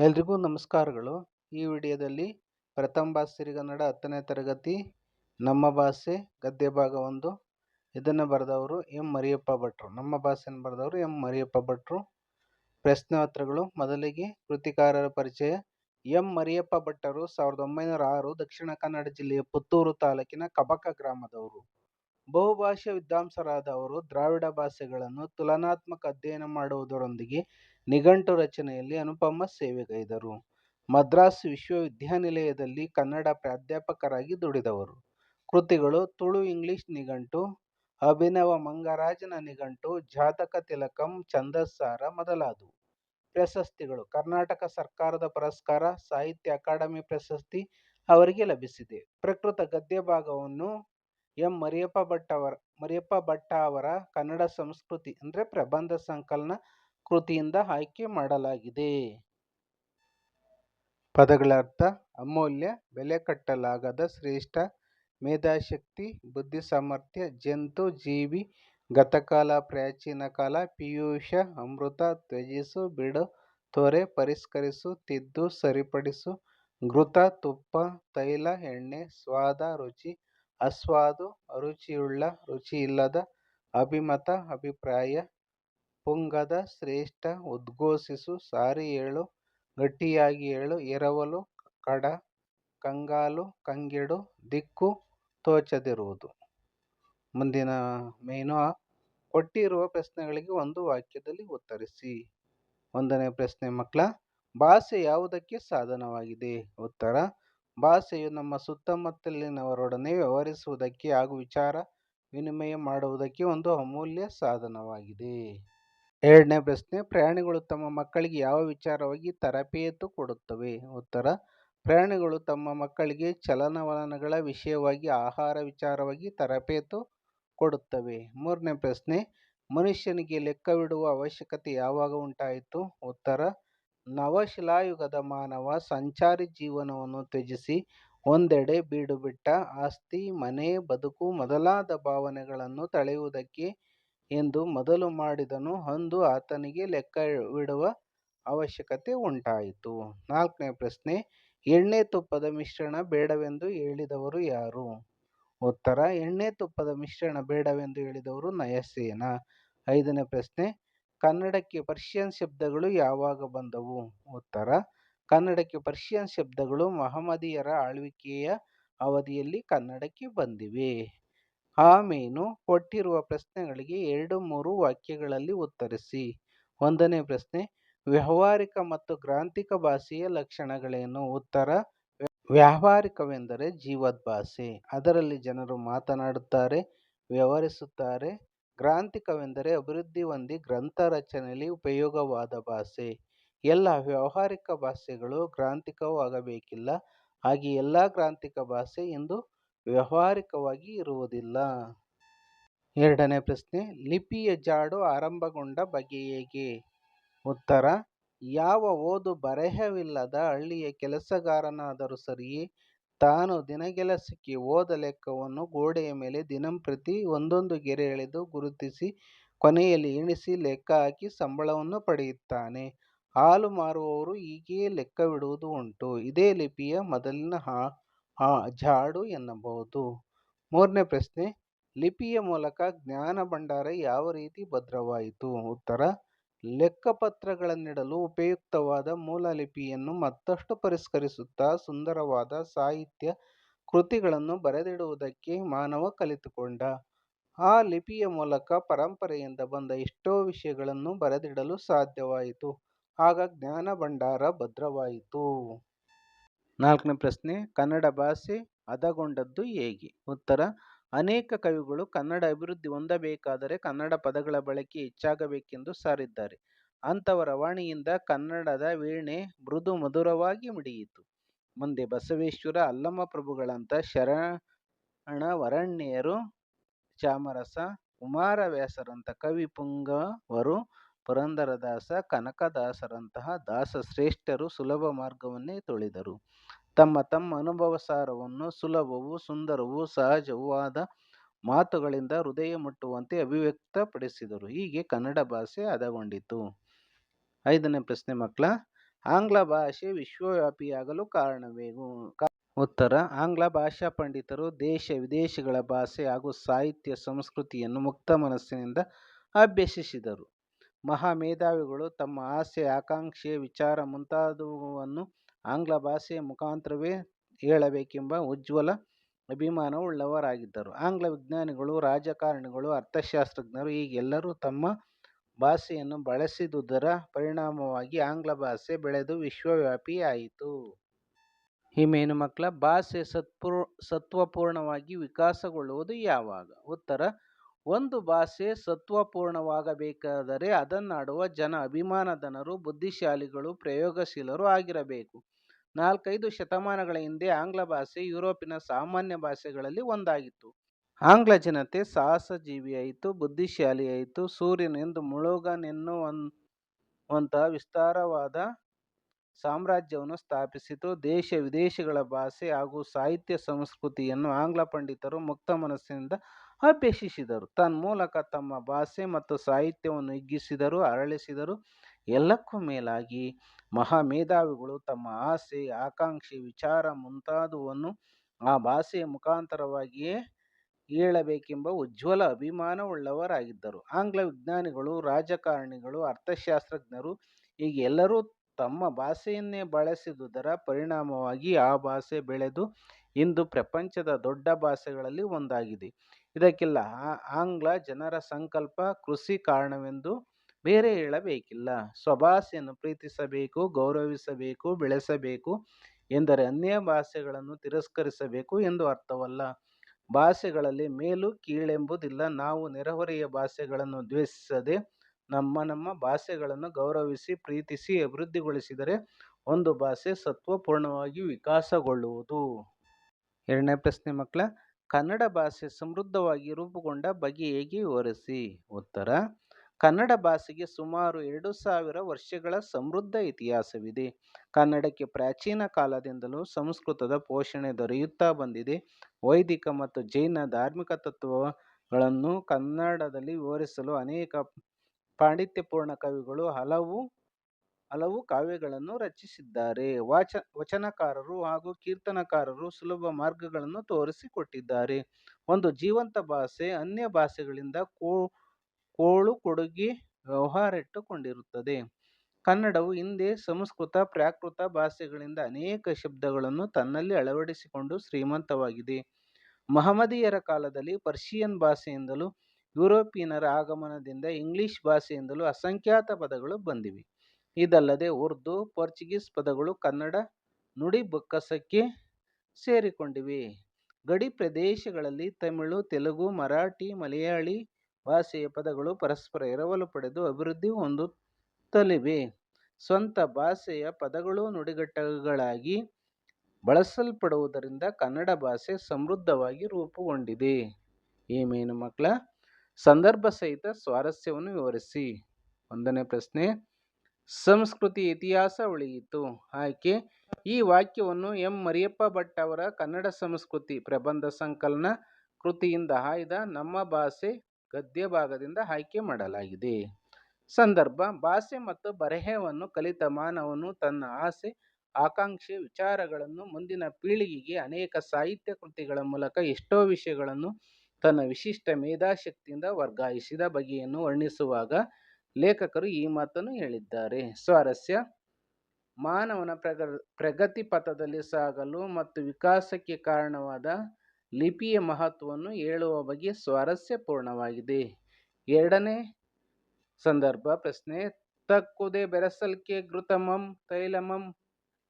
ಎಲ್ರಿಗೂ ನಮಸ್ಕಾರಗಳು. ಈ ವಿಡಿಯೋದಲ್ಲಿ ಪ್ರಥಮ ಭಾಷೆ ಸಿರಿಗನ್ನಡ ಹತ್ತನೇ ತರಗತಿ, ನಮ್ಮ ಭಾಷೆ, ಗದ್ಯ ಭಾಗ ಒಂದು. ಇದನ್ನು ಬರೆದವರು ಎಂ ಮರಿಯಪ್ಪ ಭಟ್ರು. ನಮ್ಮ ಭಾಷೆಯನ್ನು ಬರೆದವರು ಎಂ ಮರಿಯಪ್ಪ ಭಟ್ರು. ಪ್ರಶ್ನೋತ್ತರಗಳು ಮೊದಲಿಗೆ ಕೃತಿಕಾರರ ಪರಿಚಯ. ಎಂ ಮರಿಯಪ್ಪ ಭಟ್ಟರು ಸಾವಿರದ ಒಂಬೈನೂರ ಆರು ದಕ್ಷಿಣ ಕನ್ನಡ ಜಿಲ್ಲೆಯ ಪುತ್ತೂರು ತಾಲೂಕಿನ ಕಬಕ ಗ್ರಾಮದವರು. ಬಹುಭಾಷಾ ವಿದ್ವಾಂಸರಾದ ಅವರು ದ್ರಾವಿಡ ಭಾಷೆಗಳನ್ನು ತುಲನಾತ್ಮಕ ಅಧ್ಯಯನ ಮಾಡುವುದರೊಂದಿಗೆ ನಿಘಂಟು ರಚನೆಯಲ್ಲಿ ಅನುಪಮ ಸೇವೆಗೈದರು. ಮದ್ರಾಸ್ ವಿಶ್ವವಿದ್ಯಾನಿಲಯದಲ್ಲಿ ಕನ್ನಡ ಪ್ರಾಧ್ಯಾಪಕರಾಗಿ ದುಡಿದವರು. ಕೃತಿಗಳು ತುಳು ಇಂಗ್ಲಿಷ್ ನಿಘಂಟು, ಅಭಿನವ ಮಂಗರಾಜನ ನಿಘಂಟು, ಜಾತಕ ತಿಲಕಂ, ಛಂದಸ್ಸಾರ ಮೊದಲಾದವು. ಪ್ರಶಸ್ತಿಗಳು ಕರ್ನಾಟಕ ಸರ್ಕಾರದ ಪುರಸ್ಕಾರ, ಸಾಹಿತ್ಯ ಅಕಾಡೆಮಿ ಪ್ರಶಸ್ತಿ ಅವರಿಗೆ ಲಭಿಸಿದೆ. ಪ್ರಕೃತ ಗದ್ಯ ಭಾಗವನ್ನು ಎಂ. ಮರಿಯಪ್ಪ ಭಟ್ ಅವರ ಮರಿಯಪ್ಪ ಭಟ್ಟ ಅವರ ಕನ್ನಡ ಸಂಸ್ಕೃತಿ ಅಂದರೆ ಪ್ರಬಂಧ ಸಂಕಲನ ಕೃತಿಯಿಂದ ಆಯ್ಕೆ ಮಾಡಲಾಗಿದೆ. ಪದಗಳ ಅರ್ಥ, ಅಮೂಲ್ಯ, ಬೆಲೆ ಕಟ್ಟಲಾಗದ ಶ್ರೇಷ್ಠ, ಮೇಧಾಶಕ್ತಿ, ಬುದ್ಧಿ ಸಾಮರ್ಥ್ಯ, ಜಂತು, ಜೀವಿ, ಗತಕಾಲ, ಪ್ರಾಚೀನ ಕಾಲ, ಪಿಯೂಷ, ಅಮೃತ, ತ್ಯಜಿಸು, ಬಿಡು, ತೊರೆ, ಪರಿಷ್ಕರಿಸು, ತಿದ್ದು, ಸರಿಪಡಿಸು, ಘೃತ, ತುಪ್ಪ, ತೈಲ, ಎಣ್ಣೆ, ಸ್ವಾದ, ರುಚಿ ಆಸ್ವಾದು ಅರುಚಿಯುಳ್ಳ, ರುಚಿಯಿಲ್ಲದ, ಅಭಿಮತ, ಅಭಿಪ್ರಾಯ, ಪುಂಗದ, ಶ್ರೇಷ್ಠ, ಉದ್ಘೋಷಿಸು, ಸಾರಿ ಹೇಳು ಗಟ್ಟಿಯಾಗಿ ಹೇಳು ಎರವಲು, ಕಡ, ಕಂಗಾಲು, ಕಂಗೆಡು, ದಿಕ್ಕು ತೋಚದಿರುವುದು. ಮುಂದಿನ ಮೇನು ಕೊಟ್ಟಿರುವ ಪ್ರಶ್ನೆಗಳಿಗೆ ಒಂದು ವಾಕ್ಯದಲ್ಲಿ ಉತ್ತರಿಸಿ. ಒಂದನೇ ಪ್ರಶ್ನೆ, ಮಕ್ಕಳ, ಭಾಷೆ ಯಾವುದಕ್ಕೆ ಸಾಧನವಾಗಿದೆ? ಉತ್ತರ ಭಾಷೆಯು ನಮ್ಮ ಸುತ್ತಮುತ್ತಲಿನವರೊಡನೆ ವ್ಯವಹರಿಸುವುದಕ್ಕೆ ಹಾಗೂ ವಿಚಾರ ವಿನಿಮಯ ಮಾಡುವುದಕ್ಕೆ ಒಂದು ಅಮೂಲ್ಯ ಸಾಧನವಾಗಿದೆ. ಎರಡನೇ ಪ್ರಶ್ನೆ ಪ್ರಾಣಿಗಳು ತಮ್ಮ ಮಕ್ಕಳಿಗೆ ಯಾವ ವಿಚಾರವಾಗಿ ತರಬೇತು ಕೊಡುತ್ತವೆ? ಉತ್ತರ ಪ್ರಾಣಿಗಳು ತಮ್ಮ ಮಕ್ಕಳಿಗೆ ಚಲನವಲನಗಳ ವಿಷಯವಾಗಿ ಆಹಾರ ವಿಚಾರವಾಗಿ ತರಬೇತು ಕೊಡುತ್ತವೆ. ಮೂರನೇ ಪ್ರಶ್ನೆ, ಮನುಷ್ಯನಿಗೆ ಲೆಕ್ಕವಿಡುವ ಅವಶ್ಯಕತೆ ಯಾವಾಗ ಉಂಟಾಯಿತು? ಉತ್ತರ ನವಶಿಲಾಯುಗದ ಮಾನವ ಸಂಚಾರಿ ಜೀವನವನ್ನು ತ್ಯಜಿಸಿ ಒಂದೆಡೆ ಬೀಡುಬಿಟ್ಟ ಆಸ್ತಿ, ಮನೆ, ಬದುಕು ಮೊದಲಾದ ಭಾವನೆಗಳನ್ನು ತಳೆಯುವುದಕ್ಕೆ ಎಂದು ಮೊದಲು ಮಾಡಿದನು. ಅಂದು ಆತನಿಗೆ ಲೆಕ್ಕವಿಡುವ ಅವಶ್ಯಕತೆ ಉಂಟಾಯಿತು. ನಾಲ್ಕನೇ ಪ್ರಶ್ನೆ, ಎಣ್ಣೆ ತುಪ್ಪದ ಮಿಶ್ರಣ ಬೇಡವೆಂದು ಹೇಳಿದವರು ಯಾರು? ಉತ್ತರ, ಎಣ್ಣೆ ತುಪ್ಪದ ಮಿಶ್ರಣ ಬೇಡವೆಂದು ಹೇಳಿದವರು ನಯಸೇನ. ಐದನೇ ಪ್ರಶ್ನೆ ಕನ್ನಡಕ್ಕೆ ಪರ್ಷಿಯನ್ ಶಬ್ದಗಳು ಯಾವಾಗ ಬಂದವು? ಉತ್ತರ, ಕನ್ನಡಕ್ಕೆ ಪರ್ಷಿಯನ್ ಶಬ್ದಗಳು ಮಹಮ್ಮದೀಯರ ಆಳ್ವಿಕೆಯ ಅವಧಿಯಲ್ಲಿ ಕನ್ನಡಕ್ಕೆ ಬಂದಿವೆ. ಆಮೇನು ಕೊಟ್ಟಿರುವ ಪ್ರಶ್ನೆಗಳಿಗೆ ಎರಡು ಮೂರು ವಾಕ್ಯಗಳಲ್ಲಿ ಉತ್ತರಿಸಿ. ಒಂದನೇ ಪ್ರಶ್ನೆ, ವ್ಯಾವಹಾರಿಕ ಮತ್ತು ಗ್ರಾಂಥಿಕ ಭಾಷೆಯ ಲಕ್ಷಣಗಳೇನು? ಉತ್ತರ, ವ್ಯಾವಹಾರಿಕವೆಂದರೆ ಜೀವದ್ಭಾಷೆ. ಅದರಲ್ಲಿ ಜನರು ಮಾತನಾಡುತ್ತಾರೆ, ವ್ಯವಹರಿಸುತ್ತಾರೆ ಗ್ರಾಂಥಿಕವೆಂದರೆ ಅಭಿವೃದ್ಧಿ ಹೊಂದಿ ಗ್ರಂಥ ರಚನೆಯಲ್ಲಿ ಉಪಯೋಗವಾದ ಭಾಷೆ. ಎಲ್ಲ ವ್ಯಾವಹಾರಿಕ ಭಾಷೆಗಳು ಗ್ರಾಂಥಿಕವೂ ಆಗಬೇಕಿಲ್ಲ ಹಾಗೆ ಎಲ್ಲ ಗ್ರಾಂಥಿಕ ಭಾಷೆ ಇಂದು ವ್ಯಾವಹಾರಿಕವಾಗಿ ಇರುವುದಿಲ್ಲ. ಎರಡನೇ ಪ್ರಶ್ನೆ, ಲಿಪಿಯ ಜಾಡು ಆರಂಭಗೊಂಡ ಬಗೆ ಹೇಗೆ? ಉತ್ತರ, ಯಾವ ಓದು ಬರೆಹವಿಲ್ಲದ ಹಳ್ಳಿಯ ಕೆಲಸಗಾರನಾದರೂ ಸರಿಯೇ? ತಾನು ದಿನಗೆಲಸಕ್ಕೆ ಹೋದ ಲೆಕ್ಕವನ್ನು ಗೋಡೆಯ ಮೇಲೆ ದಿನಂಪ್ರತಿ ಒಂದೊಂದು ಗೆರೆ ಎಳೆದು ಗುರುತಿಸಿ ಕೊನೆಯಲ್ಲಿ ಎಣಿಸಿ ಲೆಕ್ಕ ಹಾಕಿ ಸಂಬಳವನ್ನು ಪಡೆಯುತ್ತಾನೆ. ಹಾಲು ಮಾರುವವರು ಹೀಗೆಯೇ ಲೆಕ್ಕವಿಡುವುದು ಉಂಟು. ಇದೇ ಲಿಪಿಯ ಮೊದಲಿನ ಜಾಡು ಎನ್ನಬಹುದು. ಮೂರನೇ ಪ್ರಶ್ನೆ, ಲಿಪಿಯ ಮೂಲಕ ಜ್ಞಾನ ಭಂಡಾರ ಯಾವ ರೀತಿ ಭದ್ರವಾಯಿತು? ಉತ್ತರ ಲೆಕ್ಕಪತ್ರಗಳನ್ನಿಡಲು ಉಪಯುಕ್ತವಾದ ಮೂಲ ಲಿಪಿಯನ್ನು ಮತ್ತಷ್ಟು ಪರಿಷ್ಕರಿಸುತ್ತಾ ಸುಂದರವಾದ ಸಾಹಿತ್ಯ ಕೃತಿಗಳನ್ನು ಬರೆದಿಡುವುದಕ್ಕೆ ಮಾನವ ಕಲಿತುಕೊಂಡ. ಆ ಲಿಪಿಯ ಮೂಲಕ ಪರಂಪರೆಯಿಂದ ಬಂದ ಎಷ್ಟೋ ವಿಷಯಗಳನ್ನು ಬರೆದಿಡಲು ಸಾಧ್ಯವಾಯಿತು. ಆಗ ಜ್ಞಾನ ಭಂಡಾರ ಭದ್ರವಾಯಿತು. ನಾಲ್ಕನೇ ಪ್ರಶ್ನೆ, ಕನ್ನಡ ಭಾಷೆ ಹದಗೊಂಡದ್ದು ಹೇಗೆ? ಉತ್ತರ ಅನೇಕ ಕವಿಗಳು ಕನ್ನಡ ಅಭಿವೃದ್ಧಿ ಹೊಂದಬೇಕಾದರೆ ಕನ್ನಡ ಪದಗಳ ಬಳಕೆ ಹೆಚ್ಚಾಗಬೇಕೆಂದು ಸಾರಿದ್ದಾರೆ. ಅಂಥವರ ವಾಣಿಯಿಂದ ಕನ್ನಡದ ವೀಣೆ ಮೃದು ಮಧುರವಾಗಿ ಮಿಡಿಯಿತು. ಮುಂದೆ ಬಸವೇಶ್ವರ ಅಲ್ಲಮ ಪ್ರಭುಗಳಂಥ ಶರಣವರಣ್ಯರು ಚಾಮರಸ ಕುಮಾರವ್ಯಾಸರಂಥ ಕವಿ ಪುಂಗವರು, ಪುರಂದರದಾಸ, ಕನಕದಾಸರಂತಹ ದಾಸ ಶ್ರೇಷ್ಠರು ಸುಲಭ ಮಾರ್ಗವನ್ನೇ ತುಳಿದರು. ತಮ್ಮ ತಮ್ಮ ಅನುಭವ ಸಾರವನ್ನು ಸುಲಭವೂ ಸುಂದರವೂ ಸಹಜವೂ ಆದ ಮಾತುಗಳಿಂದ ಹೃದಯ ಮುಟ್ಟುವಂತೆ ಅಭಿವ್ಯಕ್ತಪಡಿಸಿದರು. ಹೀಗೆ ಕನ್ನಡ ಭಾಷೆ ಹದಗೊಂಡಿತು. ಐದನೇ ಪ್ರಶ್ನೆ ಮಕ್ಕಳ, ಆಂಗ್ಲ ಭಾಷೆ ವಿಶ್ವವ್ಯಾಪಿಯಾಗಲು ಕಾರಣವೇನು ಉತ್ತರ, ಆಂಗ್ಲ ಭಾಷಾ ಪಂಡಿತರು ದೇಶ ವಿದೇಶಗಳ ಭಾಷೆ ಹಾಗೂ ಸಾಹಿತ್ಯ ಸಂಸ್ಕೃತಿಯನ್ನು ಮುಕ್ತ ಮನಸ್ಸಿನಿಂದ ಅಭ್ಯಸಿಸಿದರು. ಮಹಾ ಮೇಧಾವಿಗಳು ತಮ್ಮ ಆಸೆ, ಆಕಾಂಕ್ಷೆ, ವಿಚಾರ ಮುಂತಾದವನ್ನು ಆಂಗ್ಲ ಭಾಷೆಯ ಮುಖಾಂತರವೇ ಹೇಳಬೇಕೆಂಬ ಉಜ್ವಲ ಅಭಿಮಾನವುಳ್ಳವರಾಗಿದ್ದರು. ಆಂಗ್ಲ ವಿಜ್ಞಾನಿಗಳು, ರಾಜಕಾರಣಿಗಳು, ಅರ್ಥಶಾಸ್ತ್ರಜ್ಞರು ಹೀಗೆಲ್ಲರೂ ತಮ್ಮ ಭಾಷೆಯನ್ನು ಬಳಸಿದುದರ ಪರಿಣಾಮವಾಗಿ ಆಂಗ್ಲ ಭಾಷೆ ಬೆಳೆದು ವಿಶ್ವವ್ಯಾಪಿಯಾಯಿತು ಈ ಮೇನು ಮಕ್ಕಳ ಭಾಷೆ ಸತ್ಪೂರ್, ಸತ್ವಪೂರ್ಣವಾಗಿ ವಿಕಾಸಗೊಳ್ಳುವುದು ಯಾವಾಗ? ಉತ್ತರ ಒಂದು ಭಾಷೆ ಸತ್ವಪೂರ್ಣವಾಗಬೇಕಾದರೆ ಅದನ್ನಾಡುವ ಜನ, ಅಭಿಮಾನಧನರು, ಬುದ್ಧಿಶಾಲಿಗಳು, ಪ್ರಯೋಗಶೀಲರು ಆಗಿರಬೇಕು. ನಾಲ್ಕೈದು ಶತಮಾನಗಳ ಹಿಂದೆ ಆಂಗ್ಲ ಭಾಷೆ ಯುರೋಪಿನ ಸಾಮಾನ್ಯ ಭಾಷೆಗಳಲ್ಲಿ ಒಂದಾಗಿತ್ತು. ಆಂಗ್ಲ ಜನತೆ ಸಾಹಸಜೀವಿಯಾಯಿತು, ಬುದ್ಧಿಶಾಲಿಯಾಯಿತು. ಸೂರ್ಯನೆಂದು ಮುಳುಗನೆನ್ನುವಂತಹ ವಿಸ್ತಾರವಾದ ಸಾಮ್ರಾಜ್ಯವನ್ನು ಸ್ಥಾಪಿಸಿತು. ದೇಶ ವಿದೇಶಗಳ ಭಾಷೆ ಹಾಗೂ ಸಾಹಿತ್ಯ ಸಂಸ್ಕೃತಿಯನ್ನು ಆಂಗ್ಲ ಪಂಡಿತರು ಮುಕ್ತ ಮನಸ್ಸಿನಿಂದ ಅಭ್ಯಸಿಸಿದರು. ತನ್ಮೂಲಕ ತಮ್ಮ ಭಾಷೆ ಮತ್ತು ಸಾಹಿತ್ಯವನ್ನು ಹಿಗ್ಗಿಸಿದರು, ಅರಳಿಸಿದರು. ಎಲ್ಲಕ್ಕೂ ಮೇಲಾಗಿ ಮಹಾ ಮೇಧಾವಿಗಳು ತಮ್ಮ ಆಸೆ, ಆಕಾಂಕ್ಷೆ, ವಿಚಾರ ಮುಂತಾದುವನ್ನು ಆ ಭಾಷೆಯ ಮುಖಾಂತರವಾಗಿಯೇ ಹೇಳಬೇಕೆಂಬ ಉಜ್ವಲ ಅಭಿಮಾನವುಳ್ಳವರಾಗಿದ್ದರು. ಆಂಗ್ಲ ವಿಜ್ಞಾನಿಗಳು, ರಾಜಕಾರಣಿಗಳು, ಅರ್ಥಶಾಸ್ತ್ರಜ್ಞರು, ಹೀಗೆ ಎಲ್ಲರೂ ತಮ್ಮ ಭಾಷೆಯನ್ನೇ ಬಳಸಿದುದರ ಪರಿಣಾಮವಾಗಿ ಆ ಭಾಷೆ ಬೆಳೆದು ಇಂದು ಪ್ರಪಂಚದ ದೊಡ್ಡ ಭಾಷೆಗಳಲ್ಲಿ ಒಂದಾಗಿದೆ. ಇದಕ್ಕೆಲ್ಲ. ಆಂಗ್ಲ ಜನರ ಸಂಕಲ್ಪ ಕೃಷಿ ಕಾರಣವೆಂದು ಬೇರೆ ಹೇಳಬೇಕಿಲ್ಲ. ಸ್ವಭಾಷೆಯನ್ನು ಪ್ರೀತಿಸಬೇಕು, ಗೌರವಿಸಬೇಕು, ಬೆಳೆಸಬೇಕು ಎಂದರೆ ಅನ್ಯ ಭಾಷೆಗಳನ್ನು ತಿರಸ್ಕರಿಸಬೇಕು ಎಂದು ಅರ್ಥವಲ್ಲ. ಭಾಷೆಗಳಲ್ಲಿ ಮೇಲು ಕೀಳೆಂಬುದಿಲ್ಲ. ನಾವು ನೆರೆಹೊರೆಯ ಭಾಷೆಗಳನ್ನು ದ್ವೇಷಿಸದೆ ನಮ್ಮ ನಮ್ಮ ಭಾಷೆಗಳನ್ನು ಗೌರವಿಸಿ, ಪ್ರೀತಿಸಿ, ಅಭಿವೃದ್ಧಿಗೊಳಿಸಿದರೆ ಒಂದು ಭಾಷೆ ಸತ್ವಪೂರ್ಣವಾಗಿ ವಿಕಾಸಗೊಳ್ಳುವುದು. ಎರಡನೇ ಪ್ರಶ್ನೆ ಮಕ್ಕಳ ಕನ್ನಡ ಭಾಷೆ ಸಮೃದ್ಧವಾಗಿ ರೂಪುಗೊಂಡ ಬಗೆ ಹೇಗೆ ವಿವರಿಸಿ? ಉತ್ತರ, ಕನ್ನಡ ಭಾಷೆಗೆ ಸುಮಾರು ಎರಡು ಸಾವಿರ ವರ್ಷಗಳ ಸಮೃದ್ಧ ಇತಿಹಾಸವಿದೆ. ಕನ್ನಡಕ್ಕೆ ಪ್ರಾಚೀನ ಕಾಲದಿಂದಲೂ ಸಂಸ್ಕೃತದ ಪೋಷಣೆ ದೊರೆಯುತ್ತಾ ಬಂದಿದೆ. ವೈದಿಕ ಮತ್ತು ಜೈನ ಧಾರ್ಮಿಕ ತತ್ವಗಳನ್ನು ಕನ್ನಡದಲ್ಲಿ ವಿವರಿಸಲು ಅನೇಕ ಪಾಂಡಿತ್ಯಪೂರ್ಣ ಕವಿಗಳು ಹಲವು ಹಲವು ಕಾವ್ಯಗಳನ್ನು ರಚಿಸಿದ್ದಾರೆ. ವಾಚ, ವಚನಕಾರರು ಹಾಗೂ ಕೀರ್ತನಕಾರರು ಸುಲಭ ಮಾರ್ಗಗಳನ್ನು ತೋರಿಸಿಕೊಟ್ಟಿದ್ದಾರೆ ಒಂದು ಜೀವಂತ ಭಾಷೆ ಅನ್ಯ ಭಾಷೆಗಳಿಂದ ಕೋ, ಕೋಳು ಕೊಡುಗೆ ವ್ಯವಹಾರಿಟ್ಟುಕೊಂಡಿರುತ್ತದೆ ಕನ್ನಡವು ಹಿಂದೆ ಸಂಸ್ಕೃತ, ಪ್ರಾಕೃತ ಭಾಷೆಗಳಿಂದ ಅನೇಕ ಶಬ್ದಗಳನ್ನು ತನ್ನಲ್ಲಿ ಅಳವಡಿಸಿಕೊಂಡು ಶ್ರೀಮಂತವಾಗಿದೆ. ಮಹಮ್ಮದಿಯರ ಕಾಲದಲ್ಲಿ ಪರ್ಷಿಯನ್ ಭಾಷೆಯಿಂದಲೂ ಯುರೋಪಿಯನ್ನರ ಆಗಮನದಿಂದ ಇಂಗ್ಲಿಷ್ ಭಾಷೆಯಿಂದಲೂ ಅಸಂಖ್ಯಾತ ಪದಗಳು ಬಂದಿವೆ. ಇದಲ್ಲದೆ ಉರ್ದು, ಪೋರ್ಚುಗೀಸ್ ಪದಗಳು ಕನ್ನಡ, ನುಡಿ ಬೊಕ್ಕಸಕ್ಕೆ ಸೇರಿಕೊಂಡಿವೆ. ಗಡಿ ಪ್ರದೇಶಗಳಲ್ಲಿ ತಮಿಳು, ತೆಲುಗು, ಮರಾಠಿ, ಮಲಯಾಳಿ ಭಾಷೆಯ ಪದಗಳು ಪರಸ್ಪರ ಎರವಲು ಪಡೆದು ಅಭಿವೃದ್ಧಿ ಹೊಂದುತ್ತಲಿವೆ. ಸ್ವಂತ ಭಾಷೆಯ ಪದಗಳು ನುಡಿಗಟ್ಟುಗಳಾಗಿ ಬಳಸಲ್ಪಡುವುದರಿಂದ ಕನ್ನಡ ಭಾಷೆ ಸಮೃದ್ಧವಾಗಿ ರೂಪುಗೊಂಡಿದೆ. ಈ ಮೇನು ಮಕ್ಕಳ ಸಂದರ್ಭ ಸಹಿತ ಸ್ವಾರಸ್ಯವನ್ನು ವಿವರಿಸಿ. ಒಂದನೇ ಪ್ರಶ್ನೆ ಸಂಸ್ಕೃತಿ ಇತಿಹಾಸ ಉಳಿಯಿತು. ಆಯ್ಕೆ? ಈ ವಾಕ್ಯವನ್ನು ಎಂ. ಮರಿಯಪ್ಪ ಭಟ್ ಅವರ ಕನ್ನಡ ಸಂಸ್ಕೃತಿ ಪ್ರಬಂಧ ಸಂಕಲನ ಕೃತಿಯಿಂದ ಆಯ್ದ ನಮ್ಮ ಭಾಷೆ ಗದ್ಯ ಭಾಗದಿಂದ ಆಯ್ಕೆ ಮಾಡಲಾಗಿದೆ. ಸಂದರ್ಭ, ಭಾಷೆ ಮತ್ತು ಬರೆಹವನ್ನು ಕಲಿತ ಮಾನವನು ತನ್ನ ಆಸೆ, ಆಕಾಂಕ್ಷೆ, ವಿಚಾರಗಳನ್ನು ಮುಂದಿನ ಪೀಳಿಗೆಗೆ ಅನೇಕ ಸಾಹಿತ್ಯ ಕೃತಿಗಳ ಮೂಲಕ ಎಷ್ಟೋ ವಿಷಯಗಳನ್ನು ತನ್ನ ವಿಶಿಷ್ಟ ಮೇಧಾಶಕ್ತಿಯಿಂದ ವರ್ಗಾಯಿಸಿದ ಬಗೆಯನ್ನು ವರ್ಣಿಸುವಾಗ ಲೇಖಕರು ಈ ಮಾತನ್ನು ಹೇಳಿದ್ದಾರೆ. ಸ್ವಾರಸ್ಯ, ಮಾನವನ ಪ್ರಗ, ಪ್ರಗತಿ ಪಥದಲ್ಲಿ ಸಾಗಲು ಮತ್ತು ವಿಕಾಸಕ್ಕೆ ಕಾರಣವಾದ ಲಿಪಿಯ ಮಹತ್ವವನ್ನು ಹೇಳುವ ಬಗ್ಗೆ ಸ್ವಾರಸ್ಯಪೂರ್ಣವಾಗಿದೆ ಎರಡನೇ ಸಂದರ್ಭ ಪ್ರಶ್ನೆ, ತಕ್ಕುದೇ ಬೆರಸಲ್ಕೆ ಘೃತಮಂ ತೈಲಮಂ.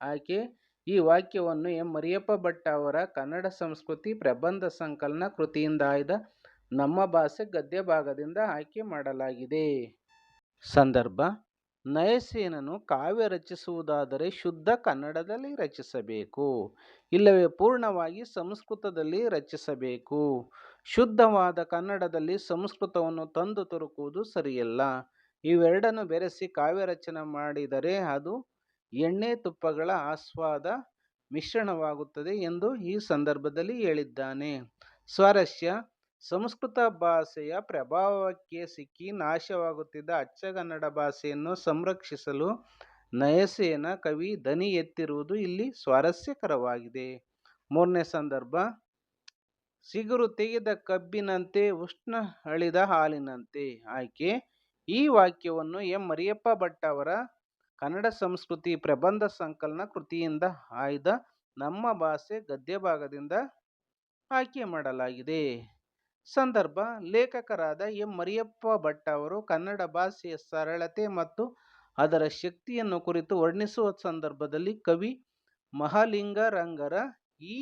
ಆಕೆ ಈ ವಾಕ್ಯವನ್ನು ಎಂ. ಮರಿಯಪ್ಪ ಭಟ್ ಅವರ ಕನ್ನಡ ಸಂಸ್ಕೃತಿ ಪ್ರಬಂಧ ಸಂಕಲನ ಕೃತಿಯಿಂದ ಆಯ್ದ ನಮ್ಮ ಭಾಷೆ ಗದ್ಯ ಭಾಗದಿಂದ ಆಯ್ಕೆ ಮಾಡಲಾಗಿದೆ. ಸಂದರ್ಭ, ನಯಸೇನನು ಕಾವ್ಯ ರಚಿಸುವುದಾದರೆ ಶುದ್ಧ ಕನ್ನಡದಲ್ಲಿ ರಚಿಸಬೇಕು, ಇಲ್ಲವೇ ಪೂರ್ಣವಾಗಿ ಸಂಸ್ಕೃತದಲ್ಲಿ ರಚಿಸಬೇಕು. ಶುದ್ಧವಾದ ಕನ್ನಡದಲ್ಲಿ ಸಂಸ್ಕೃತವನ್ನು ತಂದು ತುರುಕುವುದು ಸರಿಯಲ್ಲ. ಇವೆರಡನ್ನು ಬೆರೆಸಿ ಕಾವ್ಯ ರಚನೆ ಮಾಡಿದರೆ ಅದು ಎಣ್ಣೆ ತುಪ್ಪಗಳ ಆಸ್ವಾದ ಮಿಶ್ರಣವಾಗುತ್ತದೆ ಎಂದು ಈ ಸಂದರ್ಭದಲ್ಲಿ ಹೇಳಿದ್ದಾನೆ. ಸ್ವಾರಸ್ಯ ಸಂಸ್ಕೃತ ಭಾಷೆಯ ಪ್ರಭಾವಕ್ಕೆ ಸಿಕ್ಕಿ ನಾಶವಾಗುತ್ತಿದ್ದ ಅಚ್ಚಗನ್ನಡ ಭಾಷೆಯನ್ನು ಸಂರಕ್ಷಿಸಲು ನಯಸೇನ ಕವಿ ದನಿ ಎತ್ತಿರುವುದು ಇಲ್ಲಿ ಸ್ವಾರಸ್ಯಕರವಾಗಿದೆ. ಮೂರನೇ ಸಂದರ್ಭ, ಸಿಗುರು ತೆಗೆದ ಕಬ್ಬಿನಂತೆ ಉಷ್ಣ ಅಳಿದ ಹಾಲಿನಂತೆ. ಆಯ್ಕೆ, ಈ ವಾಕ್ಯವನ್ನು ಎಂ. ಮರಿಯಪ್ಪ ಭಟ್ ಅವರ ಕನ್ನಡ ಸಂಸ್ಕೃತಿ ಪ್ರಬಂಧ ಸಂಕಲನ ಕೃತಿಯಿಂದ ಆಯ್ದ ನಮ್ಮ ಭಾಷೆ ಗದ್ಯ ಭಾಗದಿಂದ ಆಯ್ಕೆ ಮಾಡಲಾಗಿದೆ. ಸಂದರ್ಭ. ಲೇಖಕರಾದ ಎಂ. ಮರಿಯಪ್ಪ ಭಟ್ ಅವರು ಕನ್ನಡ ಭಾಷೆಯ ಸರಳತೆ ಮತ್ತು ಅದರ ಶಕ್ತಿಯನ್ನು ಕುರಿತು ವರ್ಣಿಸುವ ಸಂದರ್ಭದಲ್ಲಿ ಕವಿ ಮಹಾಲಿಂಗರಂಗರ ಈ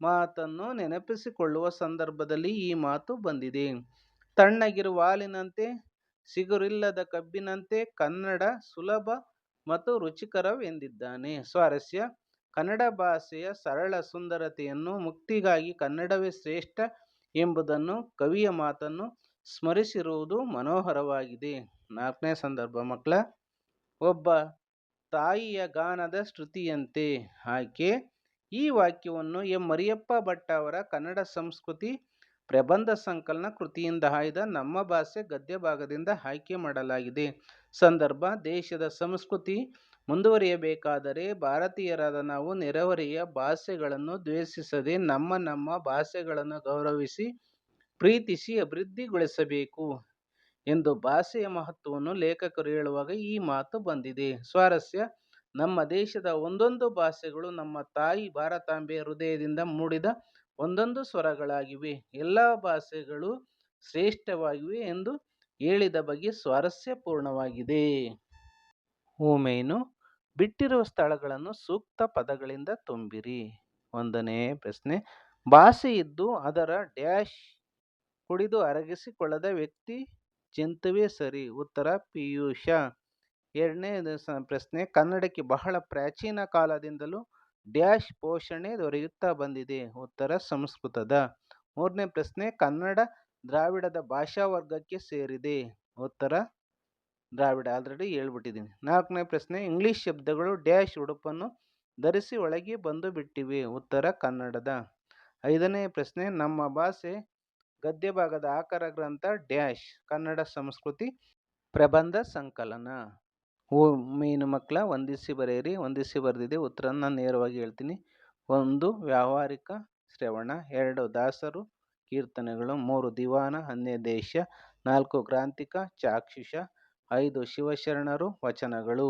ಮಾತನ್ನು ನೆನಪಿಸಿಕೊಳ್ಳುವ ಸಂದರ್ಭದಲ್ಲಿ ಈ ಮಾತು ಬಂದಿದೆ. ತಣ್ಣಗಿರುವ ಹಾಲಿನಂತೆ, ಸಿಗುರಿಲ್ಲದ ಕಬ್ಬಿನಂತೆ ಕನ್ನಡ ಸುಲಭ ಮತ್ತು ರುಚಿಕರವೆಂದಿದ್ದಾನೆ. ಸ್ವಾರಸ್ಯ. ಕನ್ನಡ ಭಾಷೆಯ ಸರಳ ಸುಂದರತೆಯನ್ನು ಮುಕ್ತಿಗಾಗಿ ಕನ್ನಡವೇ ಶ್ರೇಷ್ಠ ಎಂಬುದನ್ನು ಕವಿಯ ಮಾತನ್ನು ಸ್ಮರಿಸಿರುವುದು ಮನೋಹರವಾಗಿದೆ. ನಾಲ್ಕನೇ ಸಂದರ್ಭ ಮಕ್ಕಳ, ಒಬ್ಬ ತಾಯಿಯ ಗಾನದ ಶ್ರುತಿಯಂತೆ ಆಯ್ಕೆ ಈ ವಾಕ್ಯವನ್ನು ಎಂ. ಮರಿಯಪ್ಪ ಭಟ್ಟ ಅವರ ಕನ್ನಡ ಸಂಸ್ಕೃತಿ ಪ್ರಬಂಧ ಸಂಕಲನ ಕೃತಿಯಿಂದ ಆಯ್ದ ನಮ್ಮ ಭಾಷೆ ಗದ್ಯ ಭಾಗದಿಂದ ಆಯ್ಕೆ ಮಾಡಲಾಗಿದೆ. ಸಂದರ್ಭ, ದೇಶದ ಸಂಸ್ಕೃತಿ ಮುಂದುವರಿಯಬೇಕಾದರೆ ಭಾರತೀಯರಾದ ನಾವು ನೆರೆಹೊರೆಯ ಭಾಷೆಗಳನ್ನು ದ್ವೇಷಿಸದೆ ನಮ್ಮ ನಮ್ಮ ಭಾಷೆಗಳನ್ನು ಗೌರವಿಸಿ, ಪ್ರೀತಿಸಿ, ಅಭಿವೃದ್ಧಿಗೊಳಿಸಬೇಕು ಎಂದು ಭಾಷೆಯ ಮಹತ್ವವನ್ನು ಲೇಖಕರು ಹೇಳುವಾಗ ಈ ಮಾತು ಬಂದಿದೆ. ಸ್ವಾರಸ್ಯ, ನಮ್ಮ ದೇಶದ ಒಂದೊಂದು ಭಾಷೆಗಳು ನಮ್ಮ ತಾಯಿ ಭಾರತಾಂಬೆಯ ಹೃದಯದಿಂದ ಮೂಡಿದ ಒಂದೊಂದು ಸ್ವರಗಳಾಗಿವೆ. ಎಲ್ಲ ಭಾಷೆಗಳು ಶ್ರೇಷ್ಠವಾಗಿವೆ ಎಂದು ಹೇಳಿದ ಬಗ್ಗೆ ಸ್ವಾರಸ್ಯಪೂರ್ಣವಾಗಿದೆ. ಊಮೇನು ಬಿಟ್ಟಿರುವ ಸ್ಥಳಗಳನ್ನು ಸೂಕ್ತ ಪದಗಳಿಂದ ತುಂಬಿರಿ. ಒಂದನೇ ಪ್ರಶ್ನೆ, ಭಾಷೆ ಇದ್ದು ಅದರ ಡ್ಯಾಶ್ ಕುಡಿದು ಅರಗಿಸಿಕೊಳ್ಳದ ವ್ಯಕ್ತಿ ಜಂತುವೇ ಸರಿ? ಉತ್ತರ, ಪಿಯೂಷ. ಎರಡನೇ ಪ್ರಶ್ನೆ, ಕನ್ನಡಕ್ಕೆ ಬಹಳ ಪ್ರಾಚೀನ ಕಾಲದಿಂದಲೂ ಡ್ಯಾಶ್ ಪೋಷಣೆ ದೊರೆಯುತ್ತಾ ಬಂದಿದೆ. ಉತ್ತರ, ಸಂಸ್ಕೃತದ. ಮೂರನೇ ಪ್ರಶ್ನೆ, ಕನ್ನಡ ದ್ರಾವಿಡದ ಭಾಷಾ ವರ್ಗಕ್ಕೆ ಸೇರಿದೆ. ಉತ್ತರ ದ್ರಾವಿಡ ಆಲ್ರೆಡಿ ಹೇಳ್ಬಿಟ್ಟಿದ್ದೀನಿ. ನಾಲ್ಕನೇ ಪ್ರಶ್ನೆ, ಇಂಗ್ಲಿಷ್ ಶಬ್ದಗಳು ಡ್ಯಾಶ್ ಉಡುಪನ್ನು ಧರಿಸಿ ಒಳಗೆ ಬಂದು ಬಿಟ್ಟಿವೆ. ಉತ್ತರ ಕನ್ನಡದ. ಐದನೇ ಪ್ರಶ್ನೆ, ನಮ್ಮ ಭಾಷೆ ಗದ್ಯ ಭಾಗದ ಆಕಾರ ಗ್ರಂಥ ಡ್ಯಾಶ್, ಕನ್ನಡ ಸಂಸ್ಕೃತಿ ಪ್ರಬಂಧ ಸಂಕಲನ. ಓ, ಮೀನು ಮಕ್ಕಳ ಹೊಂದಿಸಿ ಬರೆಯಿರಿ ಹೊಂದಿಸಿ ಬರೆದಿದೆ. ಉತ್ತರ ನಾನು ನೇರವಾಗಿ ಹೇಳ್ತೀನಿ. ಒಂದು ವ್ಯಾವಹಾರಿಕ ಶ್ರವಣ, ಎರಡು ದಾಸರು ಕೀರ್ತನೆಗಳು, ಮೂರು ದಿವಾನ ಅನ್ಯ ದೇಶ, ನಾಲ್ಕು ಗ್ರಾಂಥಿಕ, ಚಾಕ್ಷುಷ ಐದು ಶಿವಶರಣರು ವಚನಗಳು.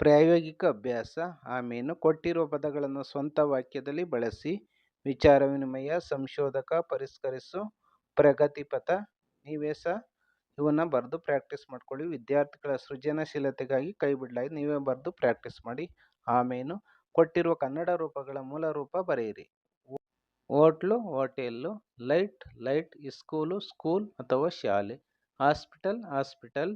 ಪ್ರಾಯೋಗಿಕ ಅಭ್ಯಾಸ ಆಮೇನು ಕೊಟ್ಟಿರುವ ಪದಗಳನ್ನು ಸ್ವಂತ ವಾಕ್ಯದಲ್ಲಿ ಬಳಸಿ, ವಿಚಾರ ವಿನಿಮಯ, ಸಂಶೋಧಕ ಪರಿಷ್ಕರಿಸು ಪ್ರಗತಿಪಥ ನೀವೇ ಸಹ ಇವನ್ನ ಬರೆದು ಪ್ರಾಕ್ಟೀಸ್ ಮಾಡ್ಕೊಳ್ಳಿ. ವಿದ್ಯಾರ್ಥಿಗಳ ಸೃಜನಶೀಲತೆಗಾಗಿ ಕೈ ಬಿಡಲಾಗಿದೆ. ನೀವೇ ಬರೆದು ಪ್ರಾಕ್ಟೀಸ್ ಮಾಡಿ ಆಮೇನು ಕೊಟ್ಟಿರುವ ಕನ್ನಡ ರೂಪಗಳ ಮೂಲ ರೂಪ ಬರೆಯಿರಿ. Hotel, hotel, light light school, school ಅಥವಾ ಶಾಲೆ, ಹಾಸ್ಪಿಟಲ್ ಹಾಸ್ಪಿಟಲ್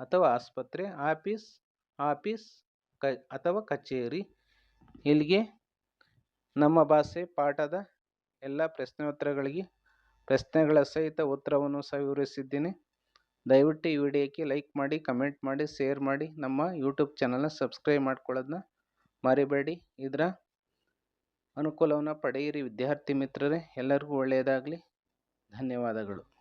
ಅಥವಾ ಆಸ್ಪತ್ರೆ, ಆಫೀಸ್ ಆಫೀಸ್, ಕ, ಅಥವಾ ಕಚೇರಿ, ಇಲ್ಲಿಗೆ ನಮ್ಮ ಭಾಷೆ, ಪಾಠದ ಎಲ್ಲ ಪ್ರಶ್ನೋತ್ತರಗಳಿಗೆ ಪ್ರಶ್ನೆಗಳ ಸಹಿತ ಉತ್ತರವನ್ನು ಸಹ ವಿವರಿಸಿದ್ದೀನಿ. ದಯವಿಟ್ಟು ಈ ವಿಡಿಯೋಕ್ಕೆ ಲೈಕ್ ಮಾಡಿ, ಕಮೆಂಟ್ ಮಾಡಿ, ಶೇರ್ ಮಾಡಿ. ನಮ್ಮ ಯೂಟ್ಯೂಬ್ ಚಾನಲ್ನ ಸಬ್ಸ್ಕ್ರೈಬ್ ಮಾಡ್ಕೊಳ್ಳೋದನ್ನ ಮರಿಬೇಡಿ. ಇದರ ಅನುಕೂಲವನ್ನು ಪಡೆಯಿರಿ ವಿದ್ಯಾರ್ಥಿ ಮಿತ್ರರೇ. ಎಲ್ಲರಿಗೂ ಒಳ್ಳೆಯದಾಗಲಿ. ಧನ್ಯವಾದಗಳು.